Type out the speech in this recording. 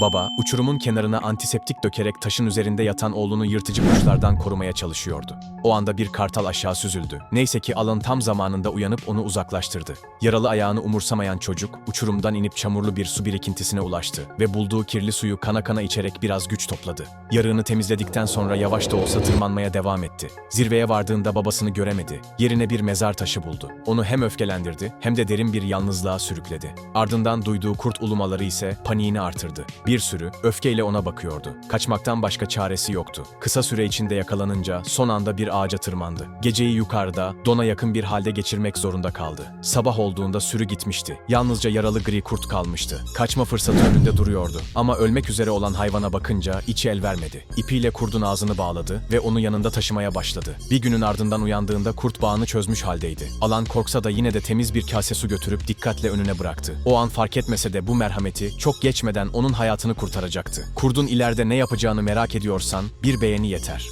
Baba, uçurumun kenarına antiseptik dökerek taşın üzerinde yatan oğlunu yırtıcı kuşlardan korumaya çalışıyordu. O anda bir kartal aşağı süzüldü. Neyse ki Alan tam zamanında uyanıp onu uzaklaştırdı. Yaralı ayağını umursamayan çocuk, uçurumdan inip çamurlu bir su birikintisine ulaştı ve bulduğu kirli suyu kana kana içerek biraz güç topladı. Yarığını temizledikten sonra yavaş da olsa tırmanmaya devam etti. Zirveye vardığında babasını göremedi. Yerine bir mezar taşı buldu. Onu hem öfkelendirdi hem de derin bir yalnızlığa sürükledi. Ardından duyduğu kurt ulumaları ise paniğini artırdı. Bir sürü öfkeyle ona bakıyordu. Kaçmaktan başka çaresi yoktu. Kısa süre içinde yakalanınca son anda bir ağaca tırmandı. Geceyi yukarıda, dona yakın bir halde geçirmek zorunda kaldı. Sabah olduğunda sürü gitmişti. Yalnızca yaralı gri kurt kalmıştı. Kaçma fırsatı önünde duruyordu. Ama ölmek üzere olan hayvana bakınca içi el vermedi. İpiyle kurdun ağzını bağladı ve onu yanında taşımaya başladı. Bir günün ardından uyandığında kurt bağını çözmüş haldeydi. Alan korksa da yine de temiz bir kase su götürüp dikkatle önüne bıraktı. O an fark etmese de bu merhameti çok geçmeden onun hayatını kurtaracaktı. Kurdun ileride ne yapacağını merak ediyorsan bir beğeni yeter.